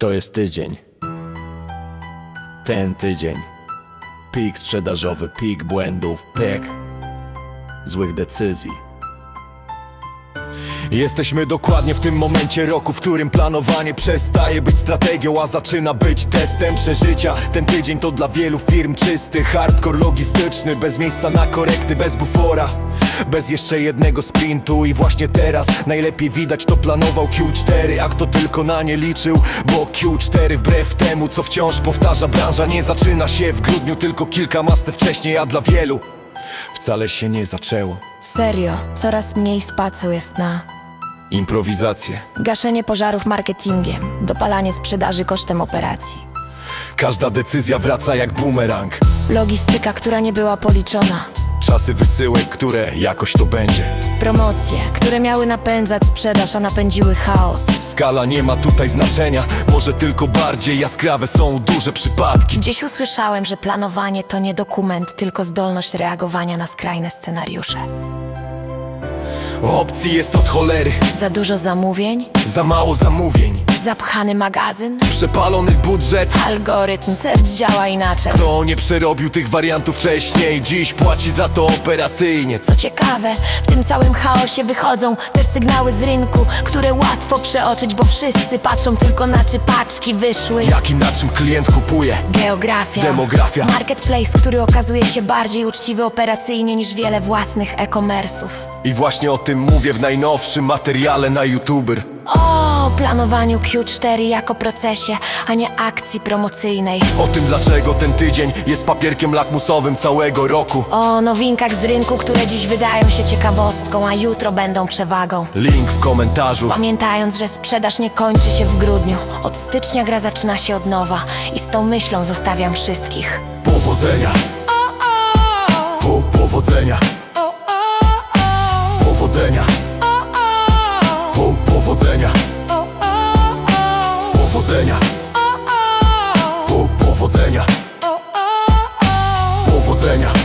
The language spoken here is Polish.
To jest tydzień. Ten tydzień. Pik sprzedażowy, pik błędów, pik złych decyzji. Jesteśmy dokładnie w tym momencie roku, w którym planowanie przestaje być strategią, a zaczyna być testem przeżycia. Ten tydzień to dla wielu firm czysty hardcore logistyczny, bez miejsca na korekty, bez bufora. Bez jeszcze jednego sprintu i właśnie teraz najlepiej widać to planował Q4 A kto tylko na nie liczył, bo Q4 wbrew temu co wciąż powtarza branża Nie zaczyna się w grudniu, tylko kilka masy wcześniej, a dla wielu Wcale się nie zaczęło. Serio, coraz mniej spacu jest na Improwizacje. gaszenie pożarów marketingiem, dopalanie sprzedaży kosztem operacji, Każda decyzja wraca jak bumerang. Logistyka, która nie była policzona, Czasy wysyłek, które jakoś to będzie. Promocje, które miały napędzać sprzedaż, a napędziły chaos. Skala nie ma tutaj znaczenia Może tylko bardziej jaskrawe są duże przypadki. Gdzieś usłyszałem, że planowanie to nie dokument, tylko zdolność reagowania na skrajne scenariusze. Opcji jest od cholery. Za dużo zamówień, Za mało zamówień zapchany magazyn, Przepalony budżet algorytm, serc działa inaczej. Kto nie przerobił tych wariantów wcześniej Dziś płaci za to operacyjnie Co ciekawe, w tym całym chaosie wychodzą też sygnały z rynku, które łatwo przeoczyć, bo wszyscy patrzą tylko na czy paczki wyszły. Jak i na czym klient kupuje Geografia, Demografia. marketplace, który okazuje się bardziej uczciwy operacyjnie niż wiele własnych e-commerce'ów. I właśnie o tym mówię w najnowszym materiale na YouTuber O planowaniu Q4 jako procesie, a nie akcji promocyjnej. O tym dlaczego ten tydzień jest papierkiem lakmusowym całego roku O nowinkach z rynku, które dziś wydają się ciekawostką, a jutro będą przewagą. Link w komentarzu Pamiętając, że sprzedaż nie kończy się w grudniu. Od stycznia gra zaczyna się od nowa i z tą myślą zostawiam wszystkich. Powodzenia Po, Powodzenia Powodzenia. Powodzenia. Po Powodzenia. Powodzenia.